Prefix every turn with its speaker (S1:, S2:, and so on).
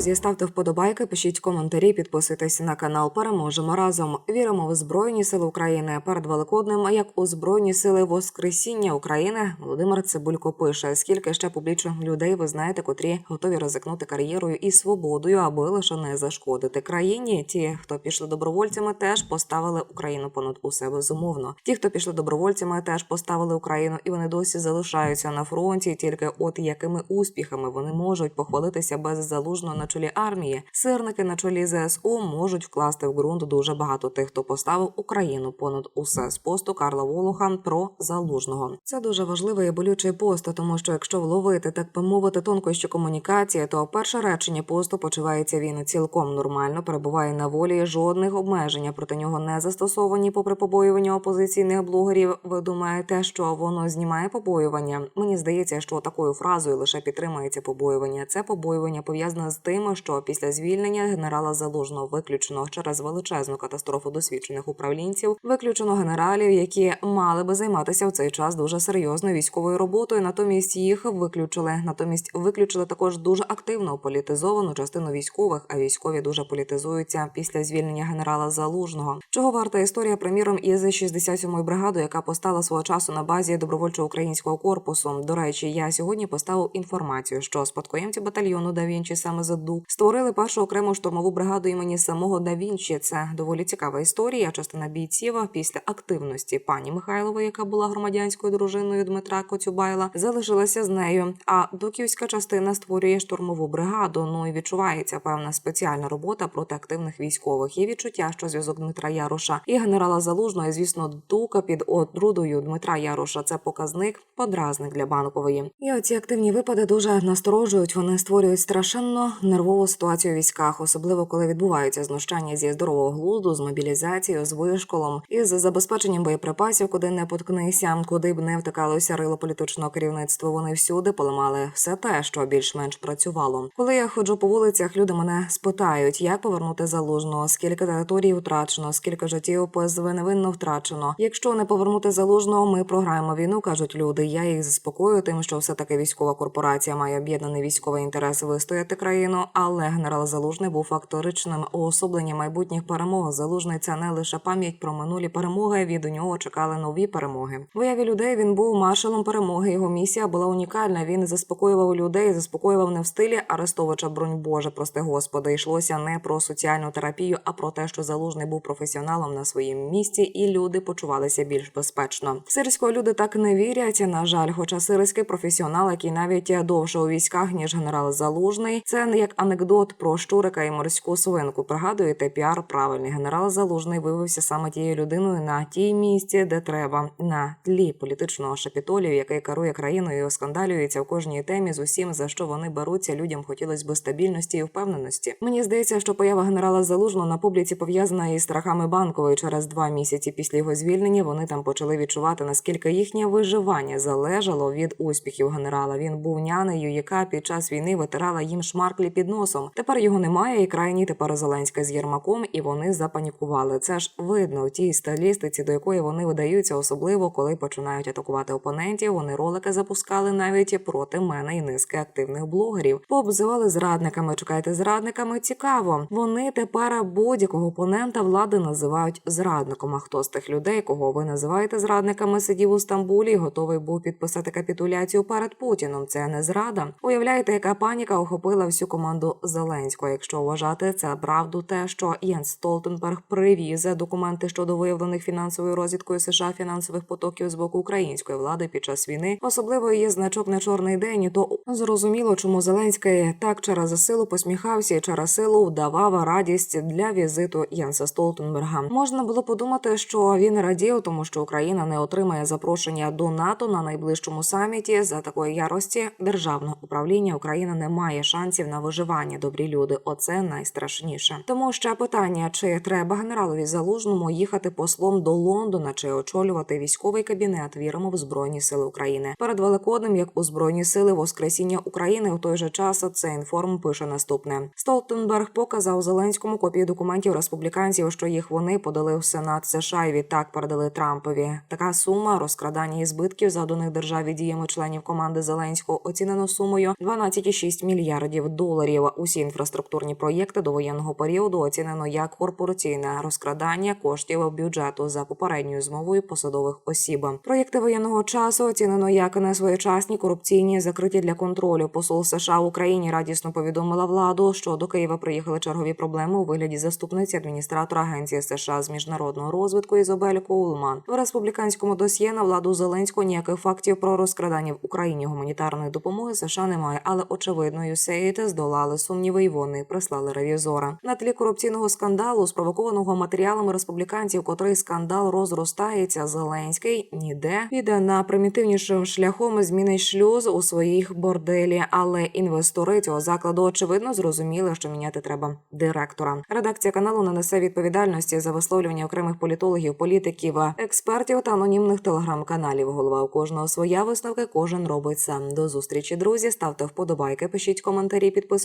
S1: Друзі, ставте вподобайки, пишіть коментарі, підписуйтесь на канал. Переможемо разом. Віримо в Збройні Сили України перед Великоднем, як у Збройні Сили Воскресіння України. Володимир Цибулько пише: скільки ще публічних людей ви знаєте, котрі готові ризикнути кар'єрою і свободою, аби лише не зашкодити країні. Ті, хто пішли добровольцями, теж поставили Україну понад усе безумовно. Ті, хто пішли добровольцями, теж поставили Україну, і вони досі залишаються на фронті. Тільки от якими успіхами вони можуть похвалитися без на чолі армії. Сирники на чолі ЗСУ можуть вкласти в ґрунт дуже багато тих, хто поставив Україну понад усе з посту Карла Волуха про залужного. Це дуже важливий і болючий пост, тому що якщо вловити так би мовити тонкощі комунікації, то перше речення посту почувається він цілком нормально, перебуває на волі жодних обмежень проти нього не застосовані, попри побоювання опозиційних блогерів. Ви думаєте, що воно знімає побоювання? Мені здається, що такою фразою лише підтримується побоювання. Це побоювання пов'язане з тим, що після звільнення генерала залужного виключено через величезну катастрофу досвідчених управлінців, виключено генералів, які мали би займатися в цей час дуже серйозною військовою роботою. Натомість їх виключили. Натомість виключили також дуже активно політизовану частину військових, а військові дуже політизуються після звільнення генерала Залужного. Чого варта історія, приміром, із 67-ї бригади, яка постала свого часу на базі добровольчого українського корпусу. До речі, я сьогодні поставив інформацію, що спадкоємці батальйону Да Вінчі саме ЗДУ створили першу окрему штурмову бригаду імені самого Да Вінчі. Це доволі цікава історія. Частина бійців після активності пані Михайлової, яка була громадянською дружиною Дмитра Коцюбайла, залишилася з нею. А доківська частина створює штурмову бригаду. Ну і відчувається певна спеціальна робота проти активних військових. Є відчуття, що зв'язок Дмитра Яроша і генерала Залужного, звісно, дука під отрудою Дмитра Яроша. Це показник, подразник для банкової. І оці активні випади дуже насторожують. Вони створюють страшенно нервову ситуацію у військах, особливо коли відбуваються знущання зі здорового глузду, з мобілізацією, з вишколом із забезпеченням боєприпасів, куди не поткнися, куди б не втикалося рило політичного керівництва. Вони всюди поламали все те, що більш-менш працювало. Коли я ходжу по вулицях, люди мене спитають, як повернути залужного, скільки територій втрачено, скільки життів ПСВ невинно втрачено. Якщо не повернути залужного, ми програємо війну, кажуть люди. Я їх заспокою тим, що все таки військова корпорація має об'єднаний військовий інтерес вистояти країну. Але генерал Залужний був факторичним уособленням майбутніх перемог. Залужний це не лише пам'ять про минулі перемоги. Від нього чекали нові перемоги. В уяві людей він був маршалом перемоги. Його місія була унікальна. Він заспокоював людей, заспокоював не в стилі Арестовича бронь Боже, прости господи. Йшлося не про соціальну терапію, а про те, що залужний був професіоналом на своїм місці, і люди почувалися більш безпечно. Сирського люди так не вірять. На жаль, хоча сирський професіонал, який навіть довше у військах ніж генерал Залужний, це не як анекдот про щурика і морську свинку. Пригадуєте, піар правильний. Генерал Залужний виявився саме тією людиною на тій місці, де треба, на тлі політичного шапітолію, який керує країною, і оскандалюється в кожній темі з усім, за що вони беруться. Людям хотілося б стабільності і впевненості. Мені здається, що поява генерала Залужного на публіці пов'язана із страхами банкової. Через два місяці після його звільнення вони там почали відчувати, наскільки їхнє виживання залежало від успіхів генерала. Він був нянею, яка під час війни витирала їм шмарклі під носом. Тепер його немає, і крайній тепер Зеленська з Єрмаком, і вони запанікували. Це ж видно в тій стилістиці, до якої вони видаються, особливо коли починають атакувати опонентів. Вони ролики запускали навіть проти мене і низки активних блогерів. Пообзивали зрадниками. Чекайте, зрадниками цікаво. Вони тепер будь-якого опонента влади називають зрадником. А хто з тих людей, кого ви називаєте зрадниками, сидів у Стамбулі і готовий був підписати капітуляцію перед Путіном. Це не зрада. Уявляєте, яка паніка охопила всю команду Зеленського. Якщо вважати це правду, те, що Єнс Столтенберг привіз документи щодо виявлених фінансовою розвідкою США фінансових потоків з боку української влади під час війни, особливо є значок на чорний день, то зрозуміло, чому Зеленський так через силу посміхався і через силу вдавав радість для візиту Єнса Столтенберга. Можна було подумати, що він радів, тому що Україна не отримає запрошення до НАТО на найближчому саміті за такої ярості державного управління. Україна не має шансів на виживання. Добрі люди, оце найстрашніше. Тому ще питання: чи треба генералові залужному їхати послом до Лондона чи очолювати військовий кабінет? Віримо в збройні сили України перед Великоднем, як у збройні сили Воскресіння України. У той же час цей інформ пише наступне: Столтенберг показав Зеленському копію документів республіканців, що їх вони подали в Сенат США і відтак передали Трампові. Така сума розкрадання і збитків завданих державі діями членів команди Зеленського оцінено сумою 12,6 мільярдів доларів. Доларів. Усі інфраструктурні проєкти до воєнного періоду оцінено як корпораційне розкрадання коштів бюджету за попередньою змовою посадових осіб. Проєкти воєнного часу оцінено як несвоєчасні, корупційні, закриті для контролю. Посол США в Україні радісно повідомила владу, що до Києва приїхали чергові проблеми у вигляді заступниці адміністратора Агенції США з міжнародного розвитку Ізобель Коулман. В республіканському досьє на владу Зеленського ніяких фактів про розкрадання в Україні гуманітарної допомоги США немає, але очевидно, USAID здолали сумніви, і вони прислали ревізора. На тлі корупційного скандалу, спровокованого матеріалами республіканців, котрий скандал розростається. Зеленський ніде піде на примітивнішим шляхом зміни шлюз у своїх борделі. Але інвестори цього закладу очевидно зрозуміли, що міняти треба директора. Редакція каналу не несе відповідальності за висловлювання окремих політологів, політиків, експертів та анонімних телеграм-каналів. Голова у кожного своя висновка, кожен робить сам. До зустрічі, друзі. Ставте вподобайки, пишіть коментарі,